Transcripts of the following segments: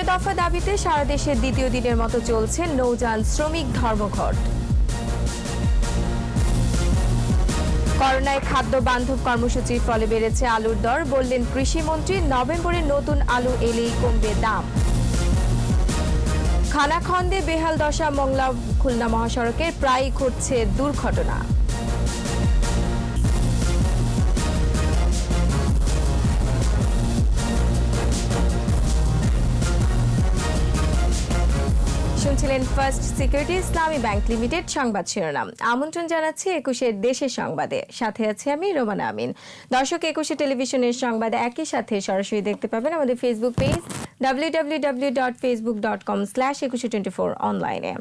পনেরো দফা দাবিতে সারা দেশে দ্বিতীয় দিনের মতো চলছে নৌযান শ্রমিক ধর্মঘট। করোনায় খাদ্য বান্ধব কর্মসূচির ফলে বেড়েছে আলুর দর, বললেন কৃষিমন্ত্রী, নভেম্বরে নতুন আলু এলেই কমবে দাম। খানাখন্দে বেহাল দশা, মংলা, খুলনা মহাসড়কের প্রায় ঘটছে দুর্ঘটনা। শুনছিলেন first security Islami bank limited সংবাদ শিরোনাম। আমন্ত্রণ জানাচ্ছি একুশের দেশের সংবাদে। সাথে আছে আমি রোমানা আমিন। দর্শক, একুশে টেলিভিশনের সংবাদ একই সাথে সরাসরি দেখতে পাবেন আমাদের Facebook page W W dot Facebook dot com slash Ekushey twenty four অনলাইনে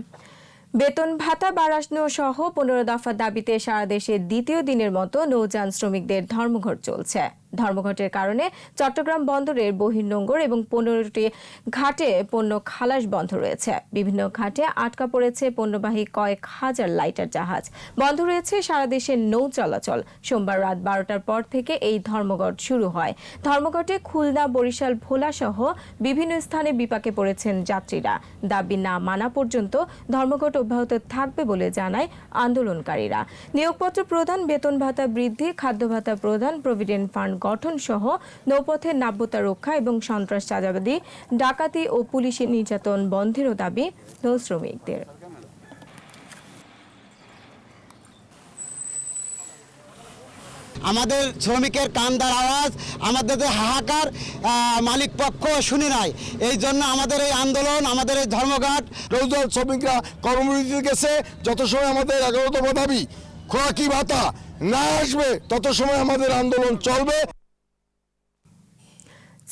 বেতন ভাতা বাড়ানো সহ পনেরো দফা দাবিতে সারা দেশে দ্বিতীয় দিনের মতো নৌযান শ্রমিকদের ধর্মঘট চলছে। ধর্মঘটের কারণে চট্টগ্রাম বন্দরের বহির্নোঙ্গর এবং পনেরোটি ঘাটে পণ্য খালাস বন্ধ রয়েছে। বিভিন্ন ঘাটে আটকা পড়েছে পণ্যবাহী কয়েক হাজার লাইটার জাহাজ। বন্ধ রয়েছে সারা দেশের নৌ চলাচল। সোমবার রাত বারোটার পর থেকে এই ধর্মঘট শুরু হয়। ধর্মঘটে খুলনা, বরিশাল, ভোলা সহ বিভিন্ন স্থানে বিপাকে পড়েছেন যাত্রীরা। দাবি না মানা পর্যন্ত ধর্মঘট অব্যাহত থাকবে বলে জানায় আন্দোলনকারীরা। নিয়োগপত্র প্রদান, বেতন ভাতা বৃদ্ধি খাদ্য ভাতা প্রদান, প্রভিডেন্ট ফান্ড গঠন সহ নৌপথের নাব্যতা রক্ষা এবং সন্ত্রাস চাঁদাবাদী ডাকাতি ও পুলিশি নির্যাতন বন্ধেরও দাবি নৌ শ্রমিকদের আমাদের শ্রমিকের কান্দার আওয়াজ, আমাদের হাহাকার মালিক পক্ষ শুনি নাই। এই জন্য আমাদের এই আন্দোলন, আমাদের এই ধর্মঘাট রোজগার শ্রমিকরা কর্মবিরতিতে গেছে। যত সময় আমাদের এগারোতম দাবি খোরাকি ভাতা? না আসবে, তত সময় আমাদের আন্দোলন চলবে।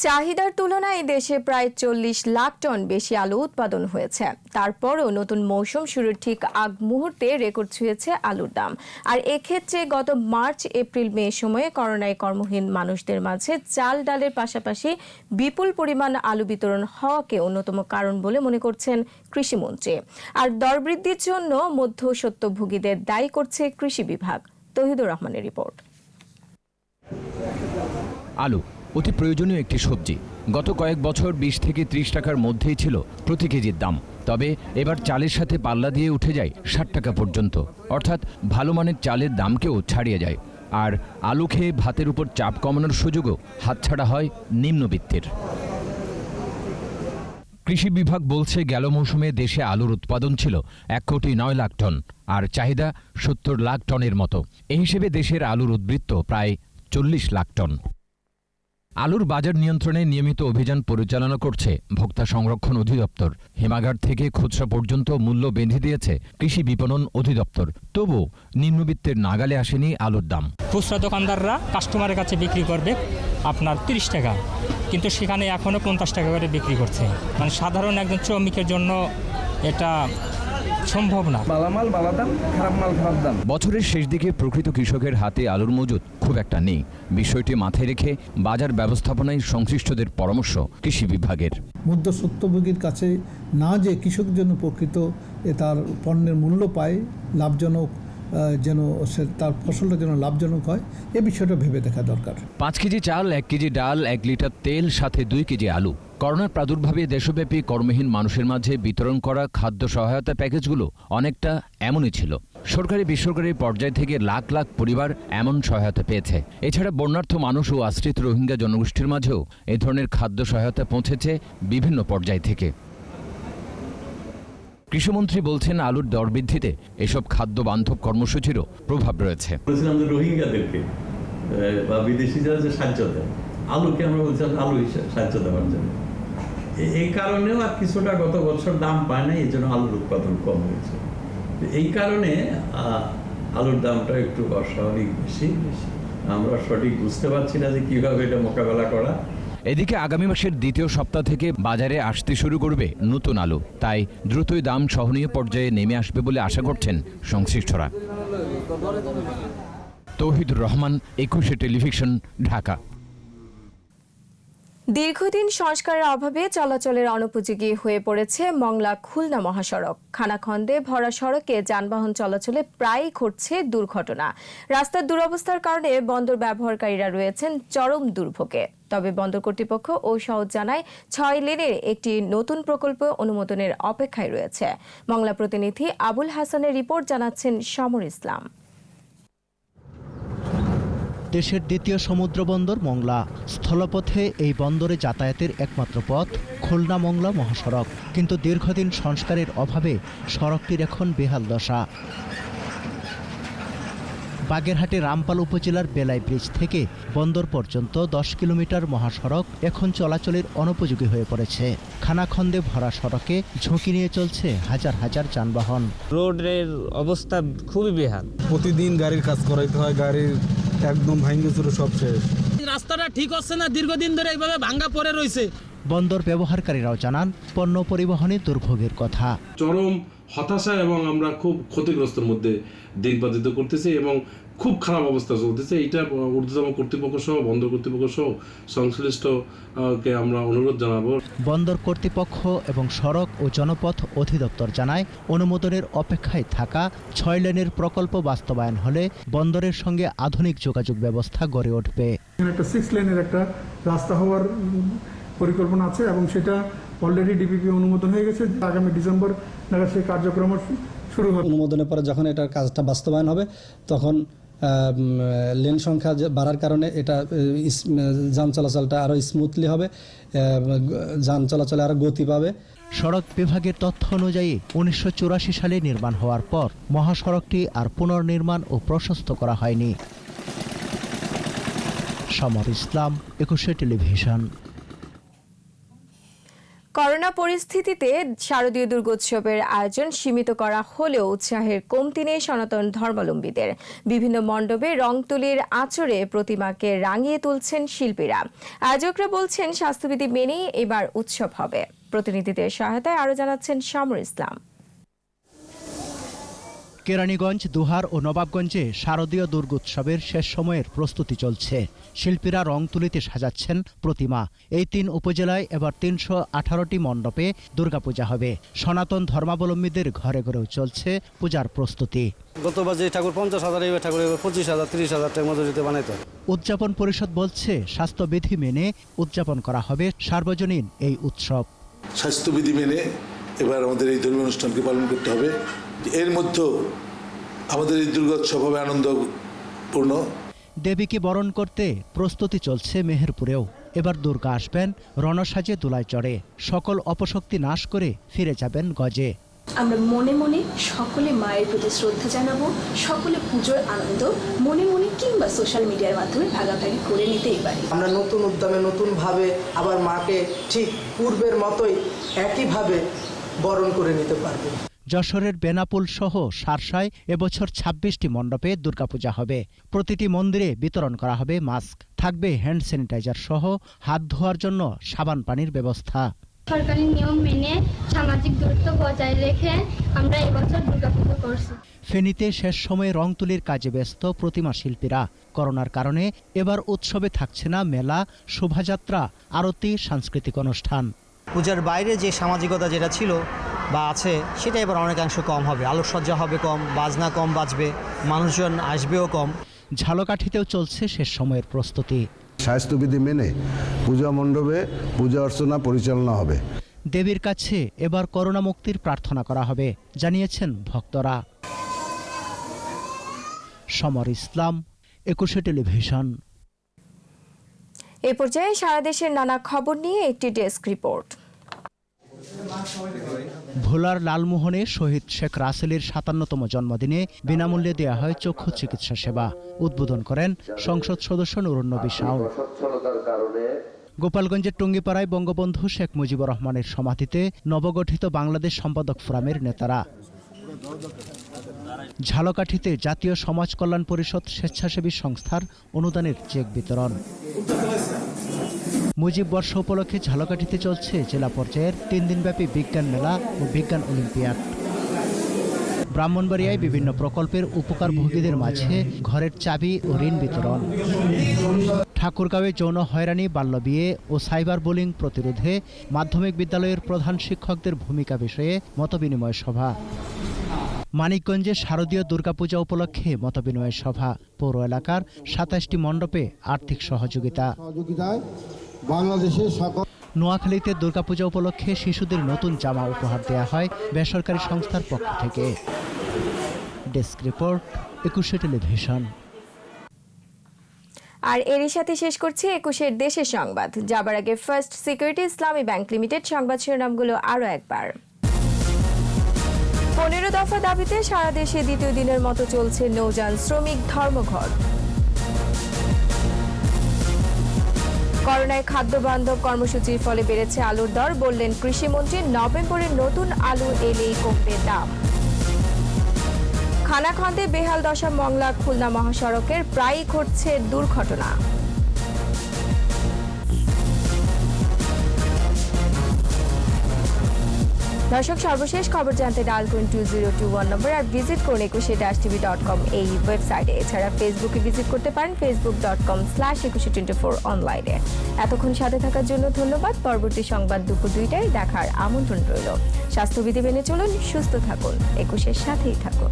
চাহিদার তুলনায় দেশে প্রায় চল্লিশ লাখ টন বেশি আলু উৎপাদন হয়েছে। তারপরও নতুন মৌসুম শুরুর ঠিক আগ মুহূর্তে রেকর্ড ছুঁয়েছে আলুর দাম। আর এক্ষেত্রে গত মার্চ, এপ্রিল, মে সময়ে করোনায় কর্মহীন মানুষদের মাঝে চাল ডালের পাশাপাশি বিপুল পরিমাণ আলু বিতরণ হওয়াকে অন্যতম কারণ বলে মনে করছেন কৃষিমন্ত্রী। আর দরবৃদ্ধির জন্য মধ্যসত্যভোগীদের দায়ী করছে কৃষি বিভাগ। তহিদুর রহমানের রিপোর্ট। আলু, অতি প্রয়োজনীয় একটি সবজি। গত কয়েক বছর বিশ থেকে ত্রিশ টাকার মধ্যেই ছিল প্রতি কেজির দাম। তবে এবার চালের সাথে পাল্লা দিয়ে উঠে যায় ষাট টাকা পর্যন্ত। অর্থাৎ ভালো মানের চালের দামকেও ছাড়িয়ে যায়। আর আলু খেয়ে ভাতের উপর চাপ কমানোর সুযোগও হাতছাড়া হয় নিম্নবিত্তের। কৃষি বিভাগ বলছে গেল মৌসুমে দেশে আলুর উৎপাদন ছিল এক কোটি নয় লাখ টন, আর চাহিদা সত্তর লাখ টনের মতো। এই হিসেবে দেশের আলুর উদ্বৃত্ত প্রায় চল্লিশ লাখ টন। আলুর বাজার নিয়ন্ত্রণে নিয়মিত অভিযান পরিচালনা করছে ভোক্তা সংরক্ষণ অধিদপ্তর। হিমাগার থেকে খুচরা পর্যন্ত মূল্য বেঁধে দিয়েছে কৃষি বিপণন অধিদপ্তর। তবু নিম্নবিত্তের নাগালে আসেনি আলুর দাম। খুচরা দোকানদাররা কাস্টমারের কাছে বিক্রি করবে আপনার তিরিশ টাকা। কিন্তু সেখানে এখনও পঞ্চাশ টাকা করে বিক্রি করছে। মানে সাধারণ একজন শ্রমিকের জন্য এটা সম্ভব না। বালা মাল বালা দাম খারাপ মাল খারাপ দাম। বছরের শেষ দিকে প্রকৃত কৃষকের হাতে আলুর মজুদ খুব একটা নেই। বিষয়টি মাথায় রেখে বাজার ব্যবস্থাপনায় সংশ্লিষ্টদের পরামর্শ কৃষি বিভাগের। মধ্যস্বত্বভোগীর কাছে না যে কৃষক জন্য প্রকৃত এ তার পণ্যের মূল্য পায় লাভজনক যেন সে তার ফসলটা যেন লাভজনক হয়, এ বিষয়টা ভেবে দেখা দরকার। পাঁচ কেজি চাল, এক কেজি ডাল, এক লিটার তেল, সাথে দুই কেজি আলু। করোনার প্রাদুর্ভাবে দেশব্যাপী কর্মহীন মানুষের মাঝে বিতরণ করা খাদ্য সহায়তা প্যাকেজগুলো অনেকটা এমনই ছিল। সরকারি বেসরকারি পর্যায় থেকে লাখ লাখ পরিবার এমন সহায়তা পেয়েছে। এছাড়া বন্যার্থ মানুষ ও আশ্রিত রোহিঙ্গা জনগোষ্ঠীর মাঝেও এ ধরনের খাদ্য সহায়তা পৌঁছেছে বিভিন্ন পর্যায় থেকে। কৃষিমন্ত্রী বলছেন আলুর দর বৃদ্ধিতে এসব খাদ্য বান্ধব কর্মসূচিরও প্রভাব রয়েছে। রোহিঙ্গাদেরকে বা বিদেশি যারা যে সাহায্য দেয়, আলুকে আমরা বলছিলাম আলু হিসেবে সাহায্য দেওয়ার জন্য। এই কারণেও আর কিছুটা গত বছর দাম পায় না এই জন্য আলুর উৎপাদন কম হয়েছে। এই কারণে আলুর দামটা একটু অস্বাভাবিক বেশি বেশি। আমরা সঠিক বুঝতে পারছি না যে কীভাবে এটা মোকাবেলা করা এদিকে আগামী মাসের দ্বিতীয় সপ্তাহ থেকে বাজারে আসতে শুরু করবে নতুন আলু। তাই দ্রুতই দাম সহনীয় পর্যায়ে নেমে আসবে বলে আশা করছেন সংশ্লিষ্টরা। তৌহিদুর রহমান, একুশে টেলিভিশন, ঢাকা। দীর্ঘদিন সংস্কারের অভাবে চলাচলের অনুপযোগী হয়ে পড়েছে মংলা খুলনা মহাসড়ক। খানাখন্দে ভরা সড়কে যানবাহন চলাচলে প্রায়ই ঘটছে দুর্ঘটনা। রাস্তার দুরবস্থার কারণে বন্দর ব্যবহারকারীরা রয়েছেন চরম দুর্ভোগে। তবে বন্দর কর্তৃপক্ষ ও সহজ জানায়, ছয় লেনের একটি নতুন প্রকল্প অনুমোদনের অপেক্ষায় রয়েছে। মংলা প্রতিনিধি আবুল হাসানের রিপোর্ট জানাচ্ছেন সমর ইসলাম। দেশের দ্বিতীয় সমুদ্র বন্দর মংলা। স্থলপথে এই বন্দরে যাতায়াতের একমাত্র পথ খুলনা মংলা মহাসড়ক। কিন্তু দীর্ঘদিন সংস্কারের অভাবে সড়কটির এখন বেহাল দশা। বাগেরহাটে রামপাল উপজেলার বেলাই ব্রিজ থেকে বন্দর পর্যন্ত দশ কিলোমিটার মহাসড়ক এখন চলাচলের অনুপযোগী হয়ে পড়েছে। খানাখন্দে ভরা সড়কে ঝুঁকি নিয়ে চলছে হাজার হাজার যানবাহন। রোডের অবস্থা খুবই বেহাল। প্রতিদিন গাড়ির কাজ করাইতে হয় গাড়ির একদম ভাঙ্গে চুরো সব শেষ। রাস্তাটা ঠিক হচ্ছে না দীর্ঘদিন ধরে এইভাবে ভাঙ্গা পড়ে রয়েছে বন্দর ব্যবহারকারীরাও জানান পণ্য পরিবহনে দুর্ভোগের কথা। চরম হতাশা এবং আমরা খুব ক্ষতিগ্রস্তের মধ্যে দিন করতেছি এবং খুব খারাপ অবস্থা চলতেছে। এটা ঊর্ধ্বতম কর্তৃপক্ষ সহ বন্দর কর্তৃপক্ষ সহ সংশ্লিষ্ট কে আমরা অনুরোধ জানাব। বন্দর কর্তৃপক্ষ এবং সড়ক ও জনপথ অধিদপ্তর জানায় অনুমোদনের অপেক্ষায় থাকা ছয় লেনের প্রকল্প বাস্তবায়ন হলে বন্দরের সঙ্গে আধুনিক যোগাযোগ ব্যবস্থা গড়ে উঠবে। এখানে একটা সিক্স লেনের একটা রাস্তা হওয়ার পরিকল্পনা আছে এবং সেটা অলরেডি ডিপিপি অনুমোদন হয়ে গেছে। আগামী ডিসেম্বর নাগাদ সেই কার্যক্রম শুরু হবে। অনুমোদনের পরে যখন এটার কাজটা বাস্তবায়ন হবে তখন লেন সংখ্যা বাড়ার কারণে এটা যান চলাচলটা আরও স্মুথলি হবে যান চলাচলে আরও গতি পাবে। সড়ক বিভাগের তথ্য অনুযায়ী উনিশশো চুরাশি সালে নির্মাণ হওয়ার পর মহাসড়কটি আর পুনর্নির্মাণ ও প্রশস্ত করা হয়নি। সমর ইসলাম একুশে টেলিভিশন। পরিস্থিতিতে শারদীয় দুর্গোৎসবের আয়োজন সীমিত করা হলেও উৎসাহের কমতি নেই সনাতন ধর্মাবলম্বীদের। বিভিন্ন মণ্ডপে রং তুলির আচরে প্রতিমাকে রাঙিয়ে তুলছেন শিল্পীরা। আয়োজকরা বলছেন, স্বাস্থ্যবিধি মেনেই এবার উৎসব হবে। প্রতিনিধিদের সহায়তায় আরও জানাচ্ছেন সমর ইসলাম। কেরানীগঞ্জ দুহার ও নবাবগঞ্জে শারদীয় দুর্গোৎসবের শেষ সময়ের প্রস্তুতি চলছে। শিল্পীরা রং তুলিতে সাজাচ্ছেন প্রতিমা। এই তিন উপজেলায় এবার তিনশো আঠারোটি মণ্ডপে দুর্গাপূজা হবে। সনাতন ধর্মাবলম্বীদের ঘরে ঘরেও চলছে পূজার প্রস্তুতি। গতবার যে ঠাকুর পঞ্চাশ হাজার এবার ঠাকুর এবার পঁচিশ হাজার তিরিশ হাজার মতো বানাইতে উদযাপন পরিষদ বলছে স্বাস্থ্যবিধি মেনে উদযাপন করা হবে সার্বজনীন এই উৎসব। স্বাস্থ্যবিধি মেনে এবার আমাদের এই ধর্মীয় অনুষ্ঠানকে পালন করতে হবে। এর মধ্যেও আমাদের এই দুর্গোৎসব হবে আনন্দপূর্ণ। দেবীকে বরণ করতে প্রস্তুতি চলছে মেহেরপুরেও। এবার দুর্গা আসবেন রণসাজে দোলায় চড়ে। সকল অপশক্তি নাশ করে ফিরে যাবেন গজে। আমরা মনে মনে সকলে মায়ের প্রতি শ্রদ্ধা জানাব সকলে পুজোর আনন্দ মনে মনে কিংবা সোশ্যাল মিডিয়ার মাধ্যমে ভাগাভাগি করে নিতেই পারি। আমরা নতুন উদ্যমে নতুন ভাবে আবার মাকে ঠিক পূর্বের মতোই একইভাবে বরণ করে নিতে পারব। যশোরের বেনাপুল সহ সারসায় এবছর ছাব্বিশটি মণ্ডপে দুর্গাপূজা হবে। প্রতিটি মন্দিরে বিতরণ করা হবে মাস্ক। থাকবে হ্যান্ড স্যানিটাইজার সহ হাত ধোয়ার জন্য সাবান পানির ব্যবস্থা। সরকারি নিয়ম মেনে সামাজিক দূরত্ব বজায় রেখে আমরা এবছর দুর্গাপুজো করছি। ফেনীতে শেষ সময়ে রং তুলির কাজে ব্যস্ত প্রতিমা শিল্পীরা। করোনার কারণে এবার উৎসবে থাকছে না মেলা শোভাযাত্রা আরতি সাংস্কৃতিক অনুষ্ঠান। পূজার বাইরে যে সামাজিকতা যেটা ছিল বা আছে সেটা এবার অনেকাংশ কম হবে। আলোকসজ্জা হবে কম বাজনা কম বাজবে মানুষজন আসবেও কম। ঝালকাঠিতেও চলছে শেষ সময়ের প্রস্তুতি। স্বাস্থ্যবিধি মেনে পূজা মণ্ডপে পূজা অর্চনা পরিচালনা হবে। দেবীর কাছে এবার করোনা মুক্তির প্রার্থনা করা হবে জানিয়েছেন ভক্তরা। সমর ইসলাম একুশে টেলিভিশন। এ পর্যায়ে সারা দেশের নানা খবর নিয়ে একটি ডেস্ক রিপোর্ট। ভোলার লালমোহনে শহীদ শেখ রাসেলের সাতান্নতম জন্মদিনে বিনামূল্যে দেয়া হয় চক্ষু চিকিৎসা সেবা। উদ্বোধন করেন সংসদ সদস্য নুরুন্নবী শাওন। গোপালগঞ্জের টুঙ্গিপাড়ায় বঙ্গবন্ধু শেখ মুজিবুর রহমানের সমাধিতে নবগঠিত বাংলাদেশ সম্পাদক ফোরামের নেতারা। ঝালকাঠিতে জাতীয় সমাজ কল্যাণ পরিষদ স্বেচ্ছাসেবী সংস্থার অনুদানের চেক বিতরণ। মুজিব বর্ষ উপলক্ষে ঝালকাঠিতে চলছে জেলা পর্যায়ের তিন দিনব্যাপী বিজ্ঞান মেলা ও বিজ্ঞান অলিম্পিয়াড। ব্রাহ্মণবাড়িয়ায় বিভিন্ন প্রকল্পের উপকারভোগীদের মাঝে ঘরের চাবি ও ঋণ বিতরণ। ঠাকুরগাঁওয়ে যৌন হয়রানি বাল্যবিয়ে ও সাইবার বোলিং প্রতিরোধে মাধ্যমিক বিদ্যালয়ের প্রধান শিক্ষকদের ভূমিকা বিষয়ে মতবিনিময় সভা। মানিকগঞ্জে শারদীয় দুর্গাপূজা উপলক্ষে মতবিনিময় সভা। পৌর এলাকার সাতাশটি মণ্ডপে আর্থিক সহযোগিতা। বাংলাদেশের সকল নোয়াখালীতে দুর্গাপূজা উপলক্ষে শিশুদের নতুন জামা উপহার দেওয়া হয় বেসরকারি সংস্থার পক্ষ থেকে। Desk report Ekushey television. আর এরই সাথে শেষ করছি একুশের দেশের সংবাদ। যাবার আগে first security Islami bank limited সংবাদ শিরোনামগুলো আরও একবার। পনেরো দফা দাবিতে সারা দেশে দ্বিতীয় দিনের মতো চলছে নৌযান শ্রমিক ধর্মঘট। করোনায় খাদ্য বান্ধব কর্মসূচির ফলে বেড়েছে আলুর দর, বললেন কৃষিমন্ত্রী। নভেম্বরের নতুন আলু এলেই কমবে দাম। খানাখন্দে বেহাল দশা, মংলা, খুলনা মহাসড়কের প্রায়ই ঘটছে দুর্ঘটনা। দর্শক, সর্বশেষ খবর জানতে ডাল করুন two zero two one number আর ভিজিট করুন Ekushey dash TV dot com এই ওয়েবসাইটে এছাড়া ফেসবুকে ভিজিট করতে পারেন Facebook dot com slash Ekushey twenty four অনলাইনে এতক্ষণ সাথে থাকার জন্য ধন্যবাদ। পরবর্তী সংবাদ দুপুর দুইটায় দেখার আমন্ত্রণ রইল। স্বাস্থ্যবিধি মেনে চলুন, সুস্থ থাকুন, একুশের সাথেই থাকুন।